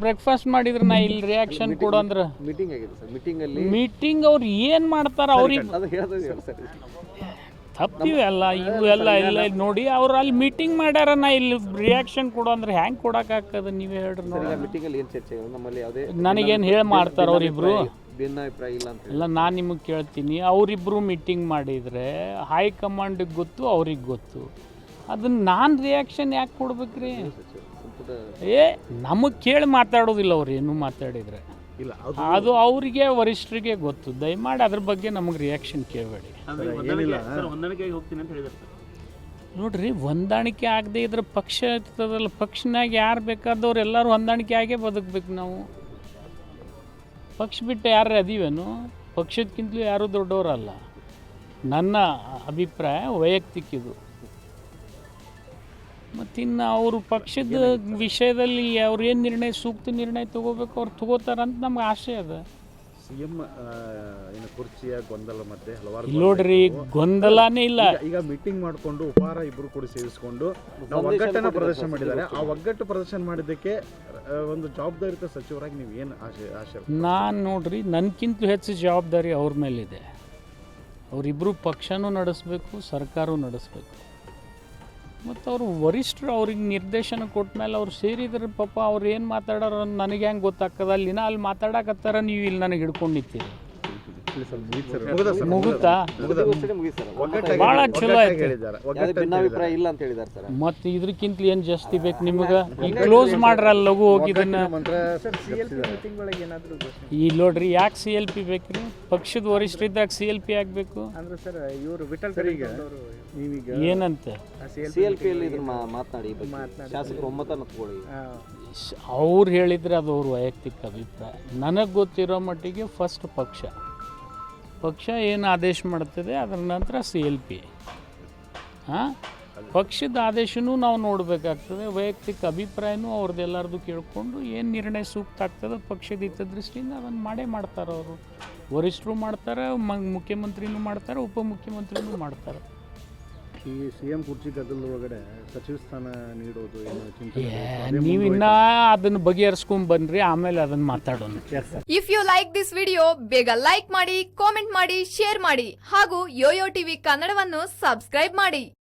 Breakfast ಮಾಡಿದ್ರೆ ನಾ ಇಲ್ಲಿ ರಿಯಾಕ್ಷನ್ ಕೊಡು ಅಂದ್ರೆ ಮೀಟಿಂಗ್ ಆಗಿದೆ ಸರ್. ಮೀಟಿಂಗ್ ಅಲ್ಲಿ ಮೀಟಿಂಗ್ ಅವ್ರು ಏನು ಮಾಡ್ತಾರ ಅವ್ರಿಗೆ ಅದು ಹೇಳೋದು ಸರ್ ತಪ್ಪಿವೆ ಅಲ್ಲ ಇವು ಎಲ್ಲ ಇಲ್ಲ ನೋಡಿ ಅವ್ರು ಅಲ್ಲಿ ಮೀಟಿಂಗ್ ಮಾಡ್ಯಾರ ನಾ ಇಲ್ಲಿ ರಿಯಾಕ್ಷನ್ ಕೊಡು ಅಂದ್ರೆ ಹೆಂಗೆ ಕೊಡೋಕ್ಕಾಗ್ತದೆ ನೀವೇ ಹೇಳ್ರಿ ನೋಡಿ ಮೀಟಿಂಗ್ ಅಲ್ಲಿ ಏನು ಚರ್ಚೆ? ಆಗಿದೆ? ನಮ್ಮಲ್ಲಿ ಯಾವುದೇ ನನಗೇನು ಹೇಳಿ ಮಾಡ್ತಾರ ಅವ್ರಿಬ್ರು? ಭಿನ್ನಾಭಿಪ್ರಾಯ ಇಲ್ಲ ಅಂತ ಹೇಳಿ ಇಲ್ಲ ನಾನು ನಿಮಗೆ ಕೇಳ್ತೀನಿ ಅವರಿಬ್ಬರು ಮೀಟಿಂಗ್ ಮಾಡಿದರೆ ಹೈಕಮಾಂಡಿಗೆ ಗೊತ್ತು ಅವ್ರಿಗೆ ಗೊತ್ತು. ಅದನ್ನ ನಾನು ರಿಯಾಕ್ಷನ್ ಯಾಕೆ ಕೊಡ್ಬೇಕ್ರಿ? ಏ ನಮಗೆ ಕೇಳಿ ಮಾತಾಡೋದಿಲ್ಲ ಅವ್ರು ಏನು ಮಾತಾಡಿದರೆ. ಇಲ್ಲ ಅದು ಅವರಿಗೆ ವರಿಷ್ಠರಿಗೆ ಗೊತ್ತು. ದಯಮಾಡಿ ಅದ್ರ ಬಗ್ಗೆ ನಮಗೆ ರಿಯಾಕ್ಷನ್ ಕೇಳಬೇಡಿ. ಹೊಂದಾಣಿಕೆಯಾಗಿ ಹೋಗ್ತೀನಿ ಅಂತ ಹೇಳಿದ್ದಾರೆ ಸರ್. ನೋಡ್ರಿ ಹೊಂದಾಣಿಕೆ ಆಗದೆ ಇದ್ರೆ ಪಕ್ಷ ಇರ್ತದಲ್ಲ ಪಕ್ಷನಾಗ ಯಾರು ಬೇಕಾದವ್ರು ಎಲ್ಲರೂ ಹೊಂದಾಣಿಕೆ ಆಗೇ ಬದುಕಬೇಕು ನಾವು. ಪಕ್ಷ ಬಿಟ್ಟು ಯಾರು ಅದೀವೇನು? ಪಕ್ಷದಕ್ಕಿಂತಲೂ ಯಾರೂ ದೊಡ್ಡವರಲ್ಲ. ನನ್ನ ಅಭಿಪ್ರಾಯ ವೈಯಕ್ತಿಕ ಇದು. ಮತ್ತಿನ್ನು ಅವರು ಪಕ್ಷದ ವಿಷಯದಲ್ಲಿ ಅವ್ರು ಏನು ನಿರ್ಣಯ ಸೂಕ್ತ ನಿರ್ಣಯ ತಗೋಬೇಕು ಅವ್ರು ತಗೋತಾರಂತ ನಮ್ಗೆ ಆಸೆ ಅದ. ಸಿಎಂ ಏನು ಕುರ್ಚಿಯ ಗೊಂದಲ ಮಧ್ಯೆ ಹಲವಾರು ನೋಡ್ರಿ ಗೊಂದಲನೇ ಇಲ್ಲ. ಈಗ- ಮೀಟಿಂಗ್ ಮಾಡಿಕೊಂಡು ಉಪಹಾರ ಇಬ್ಬರು ಕೂಡ ಸೇರಿಸಿಕೊಂಡು ನಾವು ಒಗ್ಗಟ್ಟನ್ನ ಪ್ರದರ್ಶನ ಮಾಡಿದ್ದಾರೆ. ಆ ಒಗ್ಗಟ್ಟು ಪ್ರದರ್ಶನ ಮಾಡಿದ್ದಕ್ಕೆ ಒಂದು ಜವಾಬ್ದಾರಿತ ಸಚಿವರಾಗಿ ನೀವು ಏನು ಆಶೆ ಆಶೆ ನಾನು ನೋಡ್ರಿ ನನಗಿಂತಲೂ ಹೆಚ್ಚು ಜವಾಬ್ದಾರಿ ಅವ್ರ ಮೇಲಿದೆ. ಅವರಿಬ್ಬರು ಪಕ್ಷನೂ ನಡೆಸಬೇಕು ಸರ್ಕಾರವೂ ನಡೆಸಬೇಕು. ಮತ್ತು ಅವರು ವರಿಷ್ಠರು ಅವ್ರಿಗೆ ನಿರ್ದೇಶನ ಕೊಟ್ಟ ಮೇಲೆ ಅವ್ರು ಸೇರಿದ್ರೆ ಪಾಪ ಅವ್ರು ಏನು ಮಾತಾಡೋರು ನನಗೆ ಹೆಂಗೆ ಗೊತ್ತಾಗ್ತದೆ? ಅಲ್ಲಿನ ಅಲ್ಲಿ ಮಾತಾಡಕತ್ತಾರ, ನೀವು ಇಲ್ಲಿ ನನಗೆ ಹಿಡ್ಕೊಂಡು ನಿಂತೀರಿ ಮುಗಿದ ಸರ್ ಮುಗುತ್ತಾ ಭಾಳ ಚಲೋ ಭಿನ್ನಾಭಿಪ್ರಾಯ ಇಲ್ಲ ಅಂತ ಹೇಳಿದಾರ ಸರ್. ಮತ್ತೆ ಇದಕ್ಕಿಂತ ಏನು ಜಾಸ್ತಿ ಬೇಕು ನಿಮಗೆ? ಈ ಕ್ಲೋಸ್ ಮಾಡ್ರಲ್ಲ ಲಘು ಹೋಗಿದ್ದನ್ನ ಈ ನೋಡ್ರಿ ಯಾಕೆ ಸಿ ಎಲ್ ಪಿ ಬೇಕ್ರಿ ಪಕ್ಷದ ವರಿಷ್ಠರಿದ್ದಾಗ ಸಿ ಎಲ್ ಪಿ ಆಗಬೇಕು? ಅಂದ್ರೆ ಸರ್ ಇವರು ವಿಠಲ್ ಈಗ ಏನಂತ? ಸಿ ಎಲ್ ಪಿ ಅಲ್ಲಿ ಇದ್ರ ಮಾ- ಮಾತನಾಡಿ ಈ ಬಗ್ಗೆ. ಶಾಸಕರು ಒಮ್ಮತನ ತಗೊಳ್ಳಿ. ಅವ್ರು ಹೇಳಿದ್ರೆ ಅದು ಅವ್ರ ವೈಯಕ್ತಿಕ ಅಭಿಪ್ರಾಯ. ನನಗೆ ಗೊತ್ತಿರೋ ಮಟ್ಟಿಗೆ ಫಸ್ಟ್ ಪಕ್ಷ. ಪಕ್ಷ ಏನು ಆದೇಶ ಮಾಡ್ತದೆ, ಅದರ ನಂತರ ಸಿ ಎಲ್ ಪಿ ಹಾಂ? ಪಕ್ಷದ ಆದೇಶನೂ ನಾವು ನೋಡಬೇಕಾಗ್ತದೆ. ವೈಯಕ್ತಿಕ ಅಭಿಪ್ರಾಯನೂ ಅವ್ರದ್ದೆಲ್ಲರದು ಕೇಳಿಕೊಂಡು ಏನು ನಿರ್ಣಯ ಸೂಕ್ತ ಆಗ್ತದೆ ಪಕ್ಷದ ಹಿತದೃಷ್ಟಿಯಿಂದ ಅದನ್ನು ಮಾಡೇ ಮಾಡ್ತಾರೆ ಅವರು ವರಿಷ್ಠರು ಮಾಡ್ತಾರೆ, ಮ, ಮುಖ್ಯಮಂತ್ರಿನೂ ಮಾಡ್ತಾರೆ, ಉಪಮುಖ್ಯಮಂತ್ರಿನೂ ಮಾಡ್ತಾರೆ. ಈ ಸಿ ಎಂ ಕುರ್ಚಿ ಗದ್ದಲ ಒಳಗಡೆ ಸಚಿವ ಸ್ಥಾನ ನೀಡೋದು ಏನು ಚಿಂತನೆ ನೀವು ಇನ್ನ ಅದನ್ನು ಬಗೆಹರಿಸ್ಕೊಂಡ್ ಬನ್ರಿ ಆಮೇಲೆ ಅದನ್ನು ಮಾತಾಡೋಣ. If you like this video ಬೇಗ ಲೈಕ್ ಮಾಡಿ ಕಾಮೆಂಟ್ ಮಾಡಿ ಶೇರ್ ಮಾಡಿ ಹಾಗೂ ಯೋಯೋ ಟಿವಿ ಕನ್ನಡವನ್ನು ಸಬ್ಸ್ಕ್ರೈಬ್ ಮಾಡಿ.